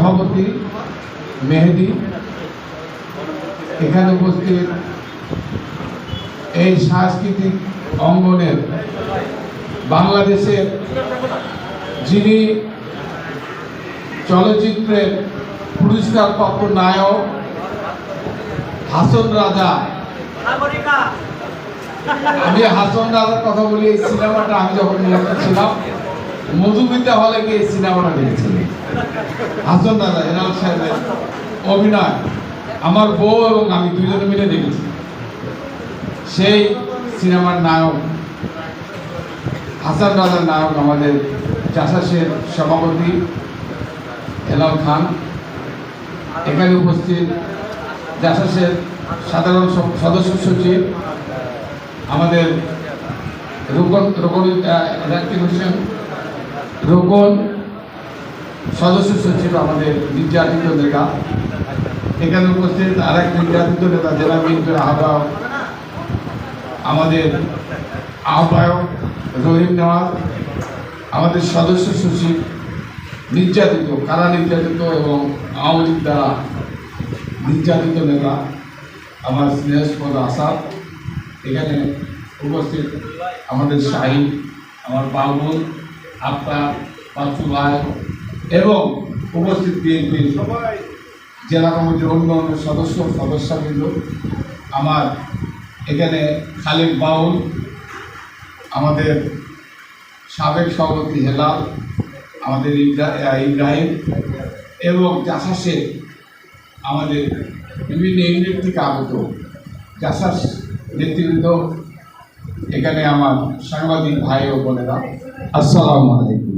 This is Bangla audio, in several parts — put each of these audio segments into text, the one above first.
সভাপতি মেহেদি। এখানে উপস্থিত এই সাংস্কৃতিক অঙ্গনের বাংলাদেশের যিনি চলচ্চিত্রের পুরস্কারপ্রাপ্ত নায়ক হাসন রাজা। আমি হাসন রাজার কথা বলি, এই সিনেমাটা আমি যখন ছিলাম মধুমিতা হলে গিয়ে সিনেমাটা দেখেছিলাম হাসন দাদা এনাল সাহেবের অভিনয় আমার বউ এবং আমি দুজনে মিলে দেখেছি। সেই সিনেমার নায়ক, হাসান রাজার নায়ক আমাদের চাষাসের সভাপতি হেলাল খান। এখানে উপস্থিত জাসাসের সাধারণ সদস্য সচিব আমাদের রোকন রোকন রাকিব হোসেন রোকন সদস্য সচিব আমাদের নির্যাতিত নেতা। এখানে উপস্থিত আর আরেক নির্যাতিত নেতা, জেলা বিএনপির আহ্বায়ক, আমাদের আহ্বায়ক রহিম নেওয়াজ, আমাদের সদস্য সচিব নির্যাতিত, কারা নির্যাতিত এবং আওয়ামী লীগ দ্বারা নির্যাতিত নেতা, আমার স্নেহস্পদ আসাদ। এখানে উপস্থিত আমাদের শাহিন আমার বাবুল আফতার পাঁচু ভাই এবং উপস্থিত বিএনপির জেলা কমিটির অন্য অন্য সদস্য, সদস্যবৃন্দ, আমার এখানে খালেদ বাউল, আমাদের সাবেক সভাপতি হেলাল, আমাদের ইব্রাহিম এবং জাসাসে আমাদের বিভিন্ন ইউনিট থেকে আগত জাসাস নেতৃবৃন্দ, এখানে আমার সাংবাদিক ভাই ও বোনেরা। আলাইকুম।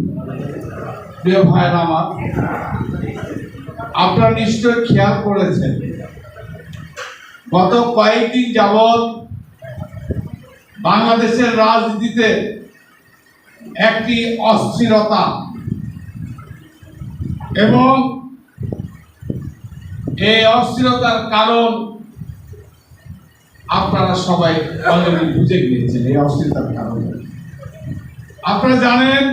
প্রিয় আপনারা নিশ্চয় খেয়াল করেছেন, গত কয়েকদিন যাবৎ বাংলাদেশের রাজনীতিতে একটি অস্থিরতা এবং এই অস্থিরতার কারণ আপনারা সবাই অলরেডি বুঝে গিয়েছেন, এই অস্থিরতার কারণ। আপনারা জানেন,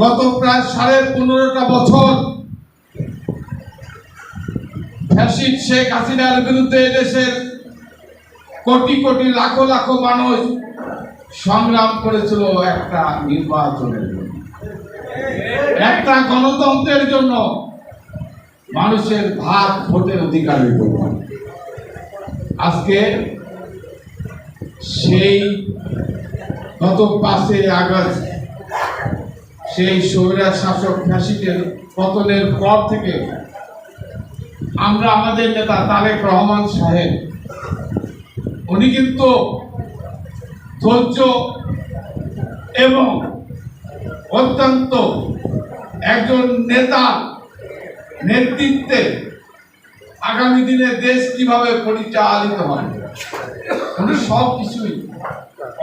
গত প্রায় সাড়ে পনেরোটা বছর ফ্যাসিড শেখ হাসিনার বিরুদ্ধে দেশের কোটি কোটি লাখো লাখো মানুষ সংগ্রাম করেছিল একটা নির্বাচনের জন্য। একটা গণতন্ত্রের জন্য মানুষের ভাত ভোটের অধিকারের জন্য। আজকে সেই গত পাঁচে আগস্ট সেই স্বৈরা শাসক ফ্যাসিদের পতনের পর থেকে আমরা আমাদের নেতা তারেক রহমান সাহেব, উনি কিন্তু ধৈর্য এবং অত্যন্ত একজন নেতা নেতৃত্বে আগামী দিনে দেশ কীভাবে পরিচালিত হয়, উনি সব কিছুই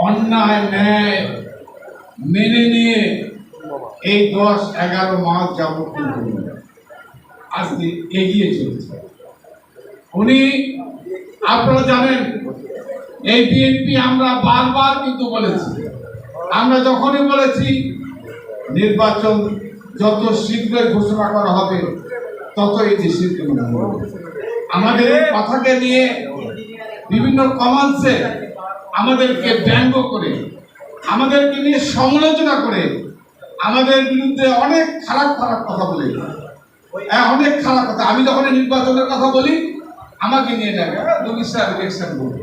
অন্যায় ন্যায় মেনে নিয়ে এই দশ, এগারো মাস যাবত আজকে এগিয়ে চলেছে। উনি, আপনারা জানেন, এই বিএনপি আমরা বারবার কিন্তু বলেছি, আমরা যখনই বলেছি নির্বাচন যত শীঘ্রই ঘোষণা করা হবে তত দেশের জন্য আমাদের কথাকে নিয়ে বিভিন্ন কমান্সে আমাদেরকে ব্যঙ্গ করে আমাদেরকে নিয়ে সমালোচনা করে আমাদের বিরুদ্ধে অনেক খারাপ খারাপ কথা বলে। হ্যাঁ, অনেক খারাপ কথা। আমি যখন নির্বাচনের কথা বলি আমাকে নিয়ে যাবে রবি স্যার ইলেকশন করবে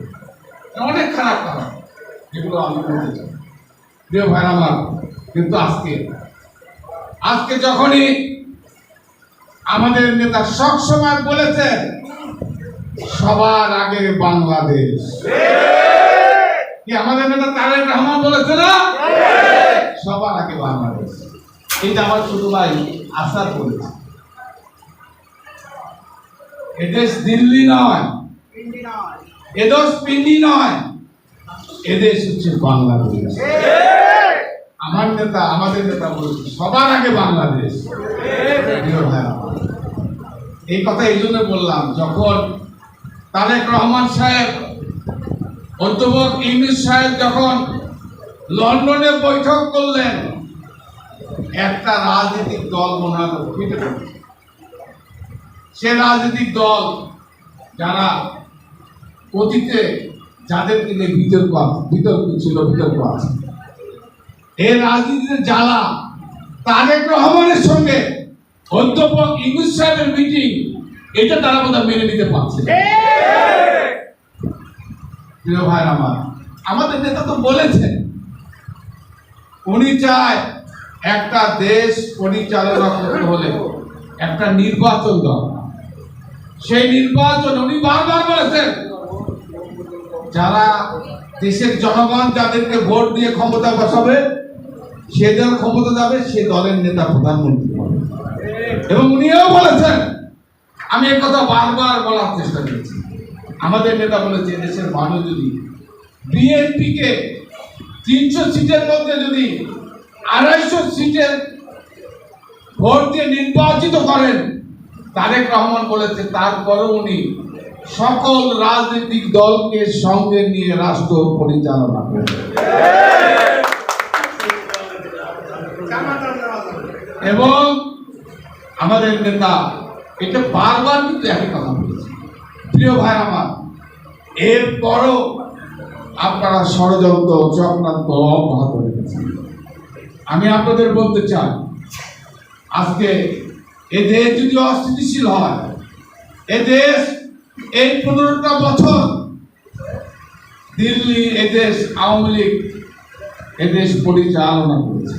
অনেক খারাপ কথা। যেগুলো আমি বলতে চাই। প্রিয় ভাই আমার কিন্তু আজকে আজকে যখনই আমাদের নেতা সবসময় বলেছেন সবার আগে বাংলাদেশ। কি আমাদের নেতা তারেক রহমান বলেছে না? সবার আগে বাংলাদেশ। এটা আমার ছোট ভাই আশা করেছে এদেশ দিল্লি নয় এদেশ পিন্ডি নয় এদেশ হচ্ছে বাংলাদেশ। আমার নেতা আমাদের নেতা বলেছে সবার আগে বাংলাদেশ। এই কথা এই জন্য বললাম যখন তারেক রহমান সাহেব অধ্যাপক ইংলিশ সাহেব যখন লন্ডনে বৈঠক করলেন, একটা রাজনৈতিক দল হয় সে রাজনৈতিক দল যারা অতীতে যাদেরকে নিয়ে বিতর্ক বিতর্ক ছিল, বিতর্ক আছে এই রাজনীতিতে জ্বালা তারেক রহমানের সঙ্গে অধ্যাপক ইংলিশ সাহেবের মিটিং এটা তারা বোধহয় মেনে নিতে পারছে। প্রিয় ভাই আমার, আমাদের নেতা তো বলেছেন, উনি চায় একটা দেশ পরিচালনা করতে হলে একটা নির্বাচন দরকার। সেই নির্বাচন উনি বারবার বলেছেন, যারা দেশের জনগণ যাদেরকে ভোট দিয়ে ক্ষমতা বসাবে, সে দল ক্ষমতা যাবে, সে দলের নেতা প্রধানমন্ত্রী এবং উনিও বলেছেন, আমি কথা বারবার বলার চেষ্টা করেছি। আমাদের নেতা বলেছে দেশের মানুষ যদি বিএনপিকে তিনশো সিটের মধ্যে যদি আড়াইশো সিটের ভোট দিয়ে নির্বাচিত করেন, তারেক রহমান বলেছে, তারপরও উনি সকল রাজনৈতিক দলকে সঙ্গে নিয়ে রাষ্ট্র পরিচালনা করবেন এবং আমাদের নেতা, এটা বারবার কিন্তু একই কথা বলেছে। প্রিয় ভাই আমার, এরপরও আপনারা ষড়যন্ত্র, চক্রান্ত অব্যাহত রেখেছেন। আমি আপনাদের বলতে চাই, আজকে এ দেশ যদি অস্থিতিশীল হয়, এ দেশ এই পনেরোটা বছর দিল্লি এদেশ আওয়ামী লীগ এদেশ পরিচালনা করেছে।